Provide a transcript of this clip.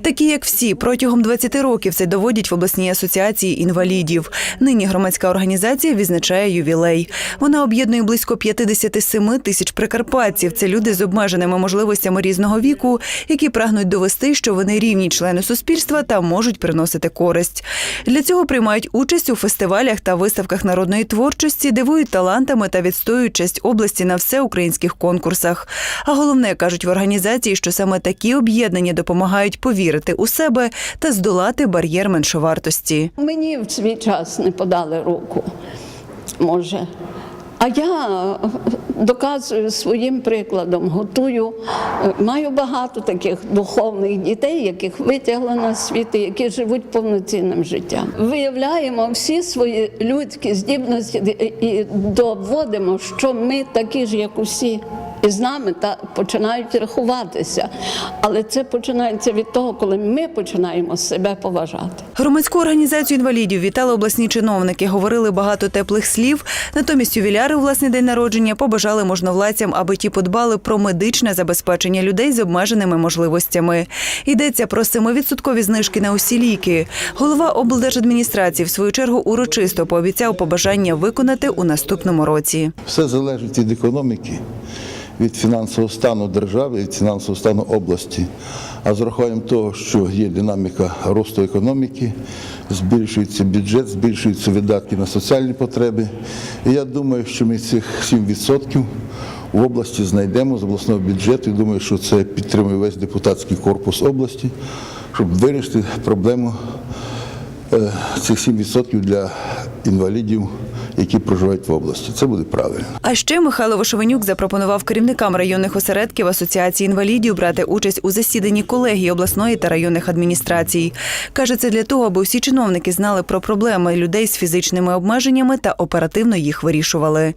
Такі, як всі, протягом 20 років це доводять в обласній асоціації інвалідів. Нині громадська організація відзначає ювілей. Вона об'єднує близько 57 тисяч прикарпатців. Це люди з обмеженими можливостями різного віку, які прагнуть довести, що вони рівні члени суспільства та можуть приносити користь. Для цього приймають участь у фестивалях та виставках народної творчості, дивують талантами та відстоюють честь області на всеукраїнських конкурсах. А головне кажуть в організації, що саме такі об'єднання допомагають повірити у себе та здолати бар'єр меншовартості. Мені в свій час не подали руку, може. А я доказую своїм прикладом, готую. Е, Маю багато таких духовних дітей, яких витягла на світ, які живуть повноцінним життям. Виявляємо всі свої людські здібності і доводимо, що ми такі ж, як усі. І з нами та починають рахуватися. Але це починається від того, коли ми починаємо себе поважати. Громадську організацію інвалідів вітали обласні чиновники, говорили багато теплих слів. Натомість ювіляри у власний день народження побажали можновладцям, аби ті подбали про медичне забезпечення людей з обмеженими можливостями. Йдеться про 7% знижки на усі ліки. Голова облдержадміністрації в свою чергу урочисто пообіцяв побажання виконати у наступному році. Все залежить від економіки, від фінансового стану держави, від фінансового стану області. А з урахуванням того, що є динаміка росту економіки, збільшується бюджет, збільшуються видатки на соціальні потреби. І я думаю, що ми цих 7% в області знайдемо з обласного бюджету. І думаю, що це підтримує весь депутатський корпус області, щоб вирішити проблему е, цих 7% для інвалідів, які проживають в області. Це буде правильно. А ще Михайло Вишовенюк запропонував керівникам районних осередків Асоціації інвалідів брати участь у засіданні колегії обласної та районних адміністрацій. Каже, це для того, аби усі чиновники знали про проблеми людей з фізичними обмеженнями та оперативно їх вирішували.